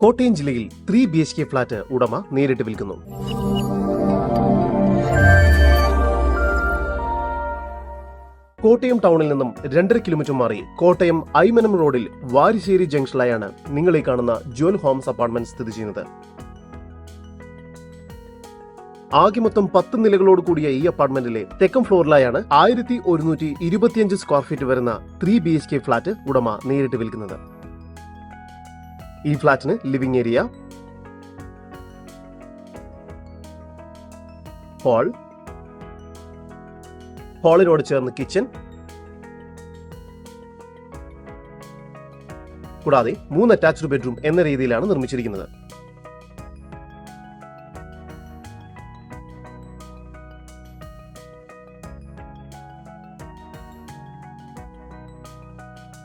കോട്ടയം ജില്ലയിൽ three B H K flat ഉടമ നേരിട്ട് വിൽക്കുന്നു. കോട്ടയം ടൗണിൽ നിന്നും രണ്ടര കിലോമീറ്റർ മാറി കോട്ടയം ഐമനം റോഡിൽ വാരിശ്ശേരി ജംഗ്ഷനിലായാണ് നിങ്ങൾ ഈ കാണുന്ന ജ്വൽ ഹോംസ് അപ്പാർട്ട്മെന്റ് സ്ഥിതി ചെയ്യുന്നത്. ആകെ മൊത്തം പത്ത് നിലകളോട് കൂടിയ ഈ അപ്പാർട്ട്മെന്റിലെ തെക്കൻ ഫ്ലോറിലായാണ് ആയിരത്തി ഒരുന്നൂറ്റി ഇരുപത്തിയഞ്ച് സ്ക്വയർ ഫീറ്റ് വരുന്ന three B H K flat ഉടമ നേരിട്ട് വിൽക്കുന്നത്. ഈ ഫ്ലാറ്റിന് ലിവിംഗ് ഏരിയ. ഹാൾ. ഹാളിനോട് ചേർന്ന് കിച്ചൺ കൂടാതെ മൂന്ന് അറ്റാച്ച്ഡ് ബെഡ്റൂം എന്ന രീതിയിലാണ് നിർമ്മിച്ചിരിക്കുന്നത്.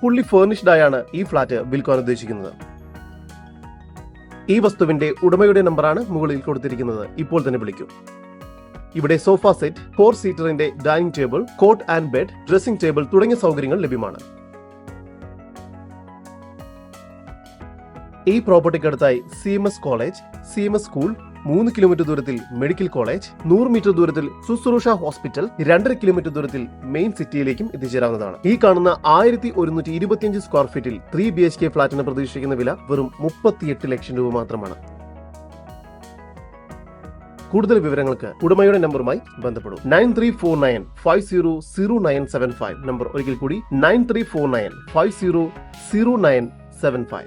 ഫുള്ളി ഫേർണിഷ്ഡ് ആയാണ് ഈ ഫ്ളാറ്റ് വിൽക്കാൻ ഉദ്ദേശിക്കുന്നത്. ഈ വസ്തുവിന്റെ ഉടമയുടെ നമ്പറാണ് മുകളിൽ കൊടുത്തിരിക്കുന്നത്. ഇപ്പോൾ തന്നെ വിളിക്കൂ. ഇവിടെ sofa set four സീറ്ററിന്റെ dining table cot and bed dressing table തുടങ്ങിയ സൗകര്യങ്ങൾ ലഭ്യമാണ്. ഈ പ്രോപ്പർട്ടിക്കടുത്തായി C M S college C M S school മൂന്ന് കിലോമീറ്റർ ദൂരത്തിൽ മെഡിക്കൽ കോളേജ് നൂറ് മീറ്റർ ദൂരത്തിൽ ശുശ്രൂഷ ഹോസ്പിറ്റൽ രണ്ടര കിലോമീറ്റർ ദൂരത്തിൽ മെയിൻ സിറ്റിയിലേക്കും എത്തിച്ചേരാവുന്നതാണ്. ഈ കാണുന്ന ആയിരത്തി ഒരുന്നൂറ്റി ഇരുപത്തിയഞ്ച് സ്ക്വയർ ഫീറ്റിൽ ത്രീ ബി എച്ച് കെ ഫ്ളാറ്റിന് പ്രതീക്ഷിക്കുന്ന വില വെറും മുപ്പത്തിയെട്ട് ലക്ഷം രൂപ മാത്രമാണ്. കൂടുതൽ വിവരങ്ങൾക്ക് ഉടമയുടെ നമ്പറുമായി ബന്ധപ്പെടും. Nine three four nine five zero zero nine seven five number ഒരിക്കൽ കൂടി nine three four nine five zero zero nine seven five